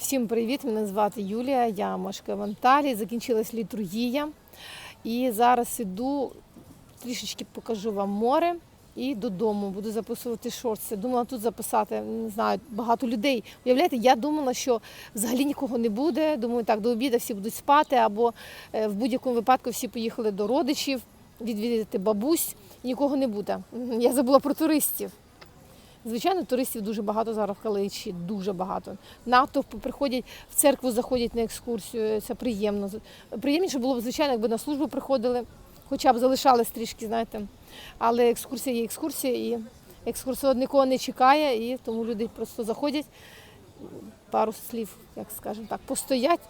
Всім привіт! Мене звати Юлія, я мешкаю в Анталії, закінчилась літургія. І зараз іду, трішечки покажу вам море і додому. Буду записувати шорти. Думала тут записати, не знаю, багато людей. Уявляєте, я думала, що взагалі нікого не буде. Думаю, так, до обіду всі будуть спати, або е, в будь-якому випадку всі поїхали до родичів відвідати бабусь, нікого не буде. Я забула про туристів. Звичайно, туристів дуже багато зараз в Каличі, дуже багато. Натовпи приходять в церкву, заходять на екскурсію. Це приємно. Приємніше було б, звичайно, якби на службу приходили, хоча б залишались трішки, знаєте. Але екскурсія є екскурсія, і екскурсовод нікого не чекає, і тому люди просто заходять, пару слів, як скажемо так, постоять,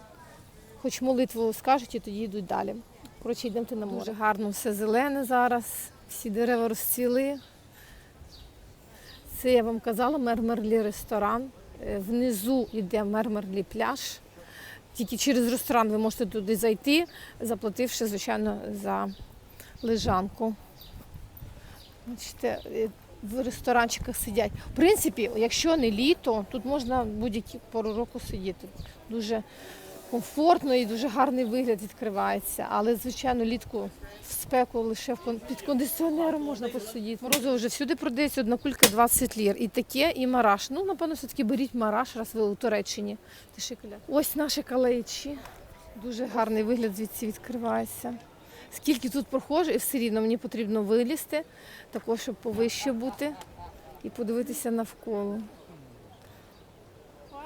хоч молитву скажуть, і тоді йдуть далі. Коротше, йдемо на море. Дуже гарно все зелене зараз, всі дерева розцвіли. Це я вам казала, Мермерлі ресторан. Е, Внизу йде Мермерлі пляж. Тільки через ресторан ви можете туди зайти, заплативши, звичайно, за лежанку. Бачите, е, в ресторанчиках сидять. В принципі, якщо не літо, тут можна будь-які пору року сидіти. Дуже комфортно і дуже гарний вигляд відкривається. Але, звичайно, літку в спеку лише під кондиціонером можна посидіти. Морозиво вже всюди продається одна кулька 20 лір. І таке, і мараш. Ну, напевно, все-таки беріть мараш, раз ви у Туреччині. Ти шикаля. Ось наші калечі. Дуже гарний вигляд звідси відкривається. Скільки тут прохожу, і все рівно мені потрібно вилізти, також, щоб повище бути і подивитися навколо.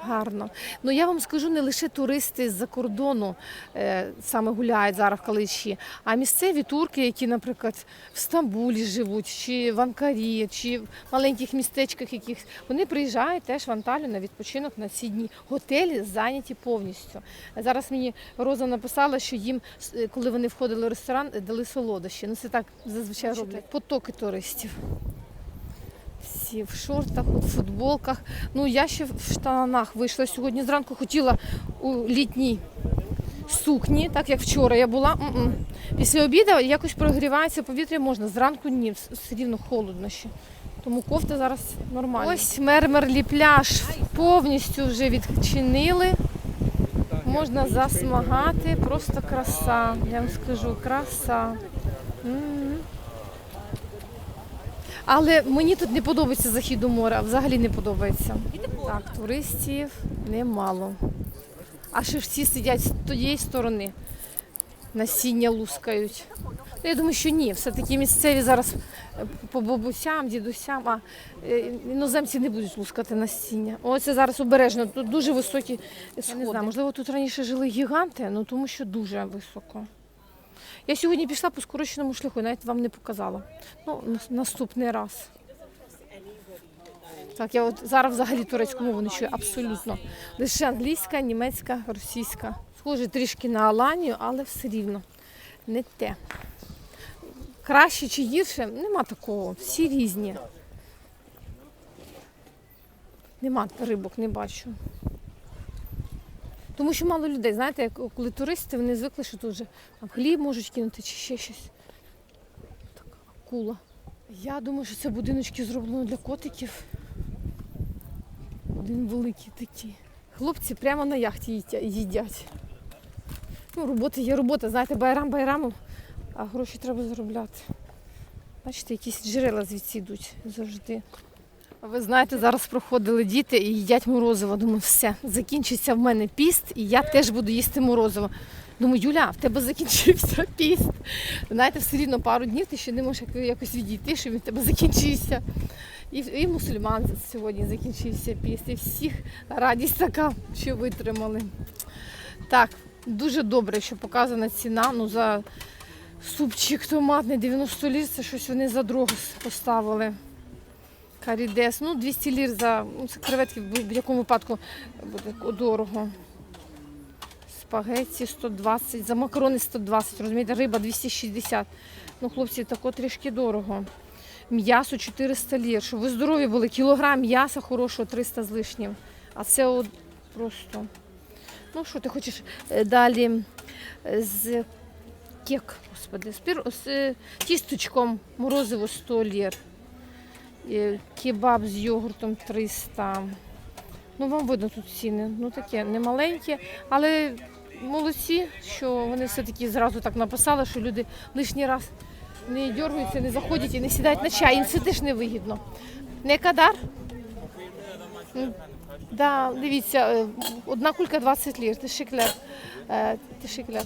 Гарно. Ну я вам скажу, не лише туристи з-за кордону е, саме гуляють зараз в Каличі, а місцеві турки, які, наприклад, в Стамбулі живуть, чи в Анкарі, чи в маленьких містечках яких вони приїжджають теж в Анталію на відпочинок на ці дні. Готелі зайняті повністю. Зараз мені Роза написала, що їм, е, коли вони входили в ресторан, е, дали солодощі. Ну це так зазвичай роблять. Потоки туристів. Всі в шортах, в футболках. Ну, я ще в штанах вийшла сьогодні зранку, хотіла у літній сукні, так як вчора я була. М-м. Після обіду якось прогрівається повітря можна. Зранку ні, все рівно холодно ще. Тому кофта зараз нормальна. Ось мермерлі пляж повністю вже відчинили. Можна засмагати, просто краса. Я вам скажу, краса. М. Але мені тут не подобається захід у море, взагалі не подобається. Так, туристів немало. А ще всі сидять з тієї сторони, насіння лускають. Ну, я думаю, що ні, все-таки місцеві зараз е, по бабусям, дідусям, а е, іноземці не будуть лускати насіння. Оце зараз обережно, тут дуже високі сходи. не знаю, можливо, тут раніше жили гіганти, ну тому що дуже високо. Я сьогодні пішла по скороченому шляху, навіть вам не показала. Ну, наступний раз. Так, я от зараз взагалі турецьку мову не чую абсолютно. Лише англійська, німецька, російська. Схоже трішки на Аланію, але все рівно не те. Краще чи гірше, нема такого. Всі різні. Нема рибок, не бачу. Тому що мало людей, знаєте, коли туристи, вони звикли, що тут вже там хліб можуть кинути чи ще щось. Така акула. Я думаю, що це будиночки зроблено для котиків. Один великий такий. Хлопці прямо на яхті їдять. Ну, робота є робота, знаєте, байрам байрамом, а гроші треба заробляти. Бачите, якісь джерела звідси йдуть завжди. Ви знаєте, зараз проходили діти і їдять морозиво. Думаю, все, закінчиться в мене піст, і я теж буду їсти морозиво. Думаю, Юля, в тебе закінчився піст. Знаєте, все рівно пару днів ти ще не можеш якось відійти, щоб він в тебе закінчився. І, і мусульман сьогодні закінчився піст. І всіх радість така, що витримали. Так, дуже добре, що показана ціна. Ну, за супчик томатний 90 лір, це щось вони за дорогу поставили. Карідес, ну 200 лір за ну, це креветки в будь-якому випадку буде дорого. Спагетті 120, за макарони 120, розумієте, риба 260. Ну, хлопці, тако трішки дорого. М'ясо 400 лір. Щоб ви здорові були, кілограм м'яса хорошого 300 з лишнім. А це от просто. Ну, що ти хочеш Е, далі з кек, господи, з, пір... з е, тісточком морозиво 100 лір. Е, Кебаб з йогуртом 300. Ну, вам видно тут ціни. Ну таке, не маленькі, але молодці, що вони все-таки зразу так написали, що люди лишній раз не дергаються, не заходять і не сідають на чай. Їм це теж невигідно. Не кадар? Да, дивіться, е, одна кулька 20 лір, тишиклер. Е, тишиклер.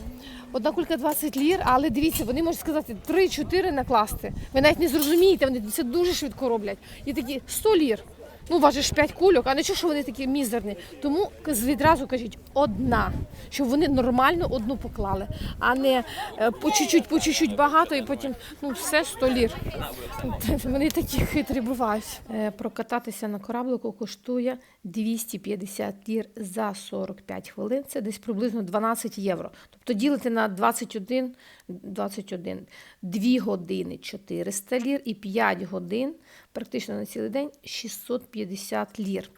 Одна кулька 20 лір, але дивіться, вони можуть сказати 3-4 накласти. Ви навіть не зрозумієте, вони це дуже швидко роблять. І такі 100 лір. Ну, важиш 5 кульок, а не що, що вони такі мізерні. Тому відразу кажіть одна, щоб вони нормально одну поклали, а не е, по чуть-чуть, по чуть-чуть багато і потім ну все 100 лір. Вони такі хитрі бувають. Е, Прокататися на кораблику коштує 250 лір за 45 хвилин. Це десь приблизно 12 євро. Тобто ділити на 21, 21 2 години 400 лір і 5 годин практично на цілий день 650 лір.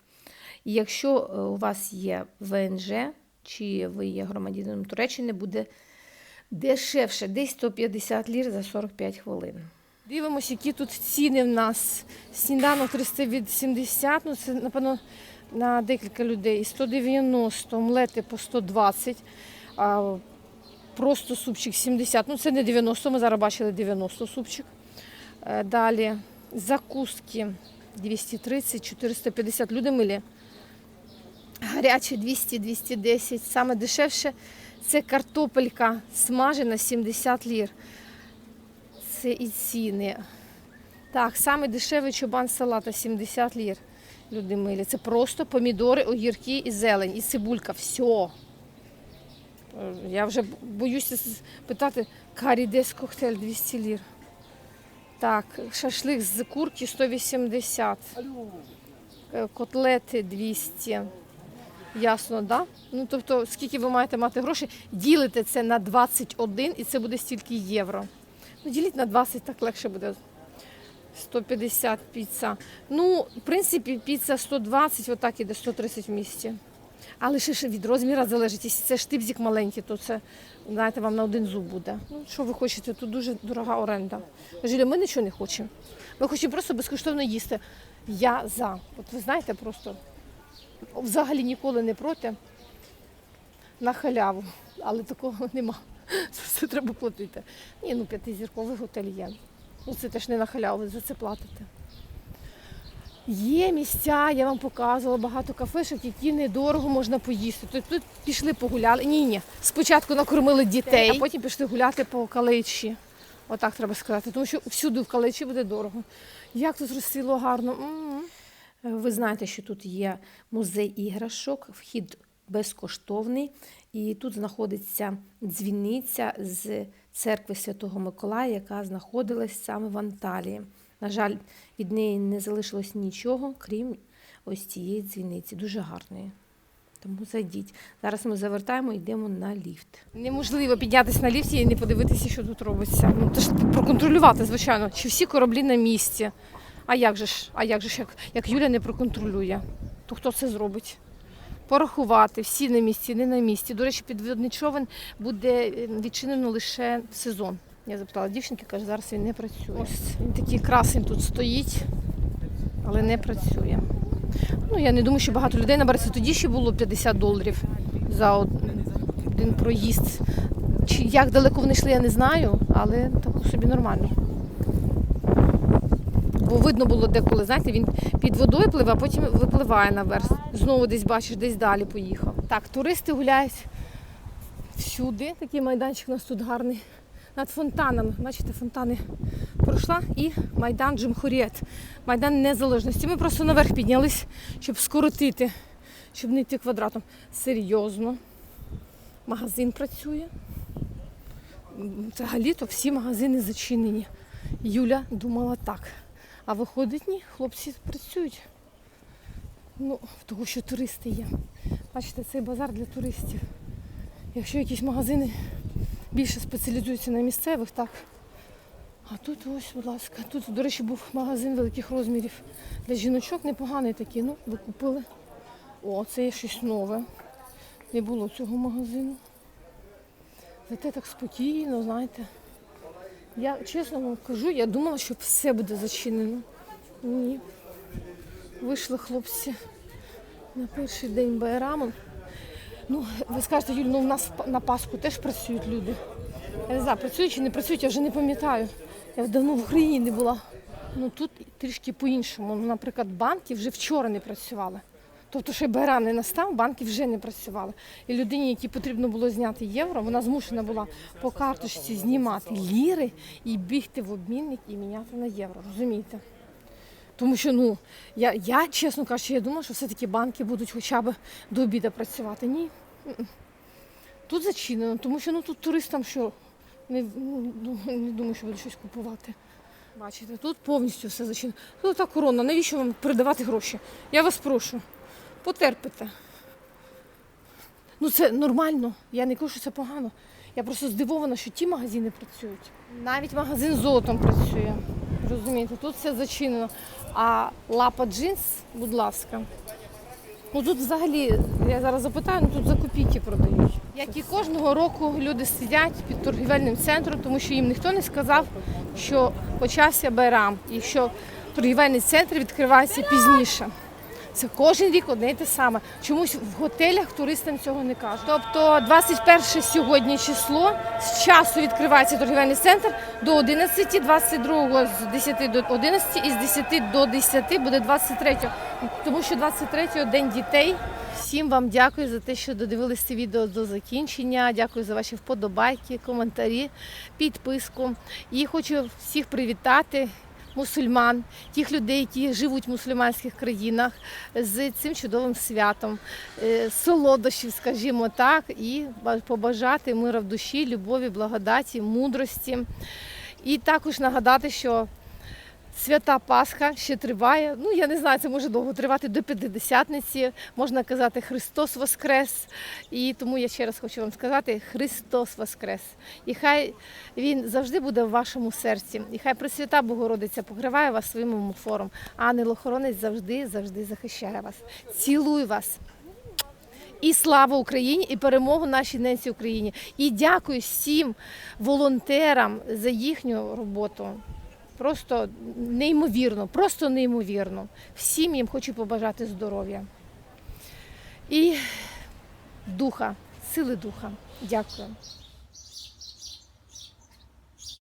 І якщо е, у вас є ВНЖ чи ви є громадянином Туреччини, буде дешевше, десь 150 лір за 45 хвилин. Дивимося, які тут ціни в нас. Сніданок 380, ну це, напевно, на декілька людей. 190, омлети по 120, а просто супчик 70. Ну це не 90, ми зараз бачили 90 супчик. Е, Далі закуски 230, 450. Люди милі. Гаряче 200, 210. Саме дешевше це картопелька смажена 70 лір. Це і ціни. Так, саме дешевий чубан салата 70 лір. Люди милі. Це просто помідори, огірки і зелень, і цибулька. Все. Е, Я вже боюся питати, карідес коктейль 200 лір. Так, шашлик з курки 180. Е, Котлети 200. Ясно, да? Ну, тобто, скільки ви маєте мати грошей, ділите це на 21 і це буде стільки євро. Ну, діліть на 20, так легше буде. 150 піца. Ну, в принципі, піца 120, отак іде 130 в місті. Але ще від розміру залежить. Якщо це штибзик маленький, то це, знаєте, вам на один зуб буде. Ну, що ви хочете? Тут дуже дорога оренда. Жиля, ми нічого не хочемо. Ми хочемо просто безкоштовно їсти. Я за. От ви знаєте, просто взагалі ніколи не проти на халяву, але такого нема. За все треба платити. Ні, ну п'ятизірковий готель є. Ну це теж не на халяву, ви за це платите. Є місця, я вам показувала багато кафешок, які недорого можна поїсти. Тут, тут пішли погуляли. Ні, ні. Спочатку накормили дітей, а потім пішли гуляти по каличі. Отак треба сказати, тому що всюди в каличі буде дорого. Як тут розсвіло гарно. М-м. Ви знаєте, що тут є музей іграшок, вхід безкоштовний. І тут знаходиться дзвіниця з церкви Святого Миколая, яка знаходилась саме в Анталії. На жаль, від неї не залишилось нічого, крім ось цієї дзвіниці. Дуже гарної. Тому зайдіть. Зараз ми завертаємо і йдемо на ліфт. Неможливо піднятися на ліфті і не подивитися, що тут робиться. Ну, це ж проконтролювати, звичайно, чи всі кораблі на місці. А як же ж, а як же ж, як, як Юля не проконтролює, то хто це зробить? Порахувати, всі на місці, не на місці. До речі, підводний човен буде е, відчинено лише в сезон. Я запитала дівчинки, каже, зараз він не працює. Ось він такий красень тут стоїть, але не працює. Ну, я не думаю, що багато людей набереться. Тоді ще було 50 доларів за один проїзд. Чи як далеко вони йшли, я не знаю, але так собі нормально. Бо видно було деколи, знаєте, він під водою пливе, а потім випливає наверх. Знову десь бачиш, десь далі поїхав. Так, туристи гуляють всюди. Такий майданчик у нас тут гарний. Над фонтанами. Бачите, фонтани пройшла і майдан Джимхуріет. Майдан Незалежності. Ми просто наверх піднялись, щоб скоротити, щоб не йти квадратом. Серйозно. Магазин працює. Взагалі-то всі магазини зачинені. Юля думала так. А виходить, ні, хлопці працюють. Ну, тому що туристи є. Бачите, цей базар для туристів. Якщо якісь магазини більше спеціалізуються на місцевих, так. А тут ось, будь ласка, тут, до речі, був магазин великих розмірів для жіночок, непоганий такий. Ну, ви купили. О, це є щось нове. Не було цього магазину. Зате так спокійно, знаєте. Я чесно вам кажу, я думала, що все буде зачинено. Ні. Вийшли хлопці На перший день Байраму. Ну, ви скажете, Юль, ну у нас на Пасху теж працюють люди. Я не знаю, працюють чи не працюють, я вже не пам'ятаю. Я давно в Україні була. Ну тут трішки по-іншому. Ну, наприклад, банки вже вчора не працювали. Тобто, ще Байрам не настав, банки вже не працювали. І людині, якій потрібно було зняти євро, вона змушена була по карточці знімати ліри і бігти в обмінник і міняти на євро. Розумієте? Тому що, ну, я, я чесно кажучи, я думала, що все-таки банки будуть хоча б до обіду працювати. Ні. Тут зачинено, тому що ну, тут туристам що не, ну, не думаю, що будуть щось купувати. Бачите, тут повністю все зачинено. Тут та корона, навіщо вам передавати гроші? Я вас прошу, потерпите. Ну це нормально. Я не кажу, що це погано. Я просто здивована, що ті магазини працюють. Навіть магазин золотом працює. Розумієте, тут все зачинено. А лапа джинс, будь ласка. Ну тут взагалі, я зараз запитаю, ну тут за копійки продають. Як і кожного року люди сидять під торгівельним центром, тому що їм ніхто не сказав, що почався Байрам і що торгівельний центр відкривається пізніше. Це кожен рік одне і те саме. Чомусь в готелях туристам цього не кажуть. Тобто 21 сьогодні число з часу відкривається торгівельний центр до 11, 22 з 10 до 11 і з 10 до 10 буде 23. Тому що 23 день дітей. Всім вам дякую за те, що додивилися це відео до закінчення. Дякую за ваші вподобайки, коментарі, підписку. І хочу всіх привітати мусульман, тих людей, які живуть в мусульманських країнах, з цим чудовим святом, е, солодощів, скажімо так, і побажати мира в душі, любові, благодаті, мудрості. І також нагадати, що Свята Пасха ще триває. Ну я не знаю, це може довго тривати до П'ятидесятниці. Можна казати Христос Воскрес. І тому я ще раз хочу вам сказати Христос Воскрес. І хай Він завжди буде в вашому серці. І хай Пресвята Богородиця покриває вас своїм омофором. А ангел-охоронець завжди, завжди захищає вас. Цілую вас. І слава Україні, і перемогу нашій ненці Україні. І дякую всім волонтерам за їхню роботу. Просто неймовірно, просто неймовірно. Всім їм хочу побажати здоров'я. І духа, сили духа. Дякую.